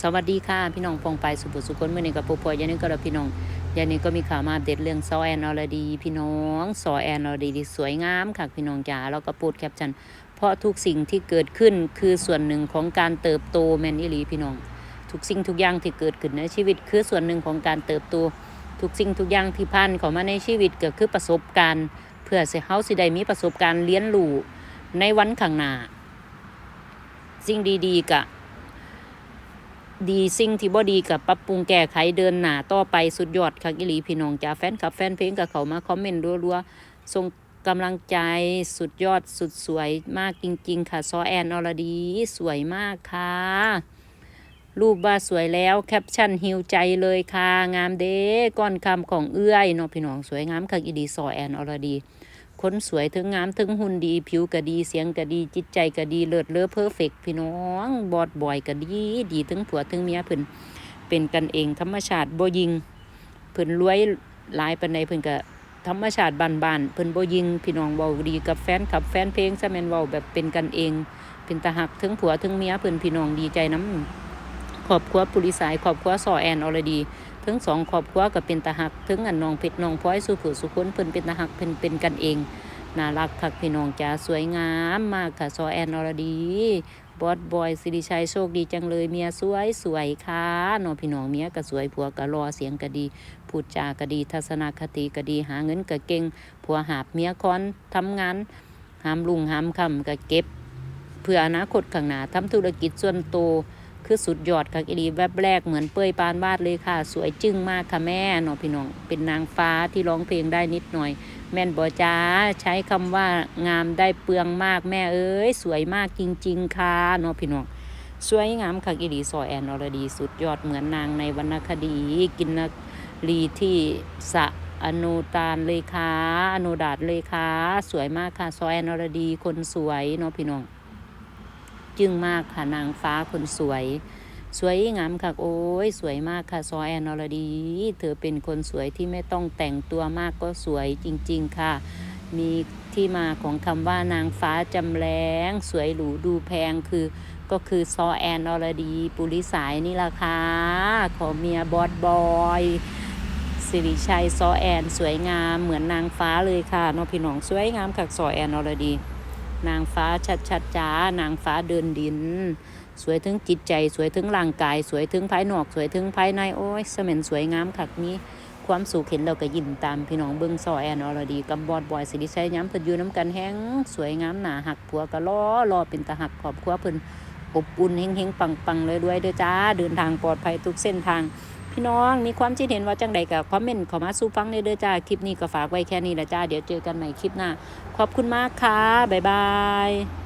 สวัสดีค่ะ พี่น้องพงไปสุบุสุคนเมื่อนี้กับปูปอยยันนี้ก็เรับพี่น้องยันนี้ก็มีข่าวมาเด็ดเรื่องซอแอนอรดี พี่น้องซอแอนอรดีที่สวยงามค่ะพี่น้องจ๋าแล้วก็ปูดแคปชั่นเพราะทุกสิ่งที่เกิดขึ้นคือส่วนหนึ่งของการเติบโตแมนอิลีพี่น้อง ทุกสิ่งทุกอย่างที่เกิดขึ้นในชีวิต คือส่วนหนึ่งของการเติบโต ทุกสิ่งทุกอย่างที่ผ่านเข้ามาในชีวิตก็คือประสบการณ์ เพื่อสิเฮาสิได้มีประสบการณ์เรียนรู้ในวันข้างหน้าสิ่งดีๆกะ ดีสิ่งที่บ่ดีกับปรับปรุงแก้ไขเดินหน้าต่อไปสุดยอดค่ะกิลีพี่น้องจ้าแฟนคลับแฟนเพลงกับเขามาคอมเมนต์รัวๆส่งกำลังใจสุดยอดสุดสวยมากจริง ๆ ค่ะ ซอแอนอรดีสวยมากค่ะ รูปว่าสวยแล้วแคปชั่นฮิวใจเลยค่ะ งามเด้ก้อนคำของเอื้อยเนาะพี่น้องสวยงามค่ะอีดีซอแอนอรดี คนสวยถึงงามถึงหุ่นดี ผิวก็ดีเสียงก็ดี จิตใจก็ดีเลิศเลอเพอร์เฟกพี่น้องบอดบอยก็ดี ดีถึงผัวถึงเมียเพิ่นเป็นกันเองธรรมชาติบ่ยิงเพิ่นรวยหลายปานใดเพิ่นก็ธรรมชาติบ้านๆเพิ่นบ่ยิงพี่น้องเว้าดีกับแฟนคลับแฟนเพลงซะแม่นเว้าแบบเป็นกันเอง เป็นตาหักถึงผัวถึงเมียเพิ่นพี่น้องดีใจนํ ครอบครัวปุริสายครอบครัวสอแอนอรดีทั้งสองครอบครัวก็เป็นตาหักถึงอันนองเพชรนองพลอยสุผู้สุคนเพิ่นเป็นตาหักเพิ่นเป็นกันเองน่ารักคักพี่น้องจ๋าสวยงามมากค่ะซอแอนอรดีบอสบอยสิริชัยโชคดีจังเลยเมียสวยสวยค่ะน้องพี่น้องเมียก็สวยผัวก็รอเสียงก็ดีพูดจาก็ดีทัศนคติก็ดีหาเงินก็เก่งผัวหาบเมียคอนทำงานหามลุงหามคำก็เก็บ เพื่ออนาคตข้างหน้าทำธุรกิจส่วนโตว คือสุดยอดค่ะอีดีแวบแรกเหมือนเป้ยปานวาดเลยค่ะ สวยจึ้งมากค่ะแม่น้อพี่น้อง เป็นนางฟ้าที่ร้องเพลงได้นิดหน่อย แม่นบอจ้าใช้คำว่างามได้เปลืองมากแม่เอ้ย สวยมากจริง ๆ ค่ะเนาะพี่น้องสวยงามค่ะอีดีซอแอนอรดี สุดยอดเหมือนนางในวรรณคดี กินนรีที่สะอนุตานเลยค่ะอนุดาตเลยค่ะสวยมากค่ะซอแอนอรดีคนสวยเนาะพี่น้อง จึงมากค่ะนางฟ้าคนสวย สวยงามค่ะโอ้ยสวยมากค่ะซอแอนอรดี เธอเป็นคนสวยที่ไม่ต้องแต่งตัวมากก็สวยจริง ๆ ค่ะ มีที่มาของคำว่านางฟ้าจำแรงสวยหรูดูแพงคือก็คือซอแอนอรดีปุริสายนี่ล่ะค่ะขอเมียบอสบอยสิริชัยซอแอน สวยงามเหมือนนางฟ้าเลยค่ะน้องพี่น้องสวยงามค่ะซอแอนอรดี นางฟ้าชัดชัดๆจ้านางฟ้าเดินดิน สวยถึงจิตใจสวยถึงร่างกาย สวยถึงภายนอก สวยถึงภายในโอ้ยเสม็นสวยงามคักนี้ความสุขเห็นเราก็ยิ้มตามพี่น้องเบิ้งซอแอนอรดีกับบอดบอยสิริชัยย้ำเพิ่นอยู่น้ำกันแห้งสวยงามหนาหักผัวก็ล้อรอเป็นตาหักขอบครัวเพิ่นอบอุ่นเฮงเฮงๆปังปังๆเลยด้วยเด้อจ้าเดินทางปลอดภัยทุกเส้นทาง พี่น้องมีความคิดเห็นว่าจังใดกับคอมเมนต์ขอมาสู้ฟังเด้อจ้าคลิปนี้ก็ฝากไว้แค่นี้ละจ้าเดี๋ยวเจอกันใหม่คลิปหน้าขอบคุณมากค่ะบ๊ายบาย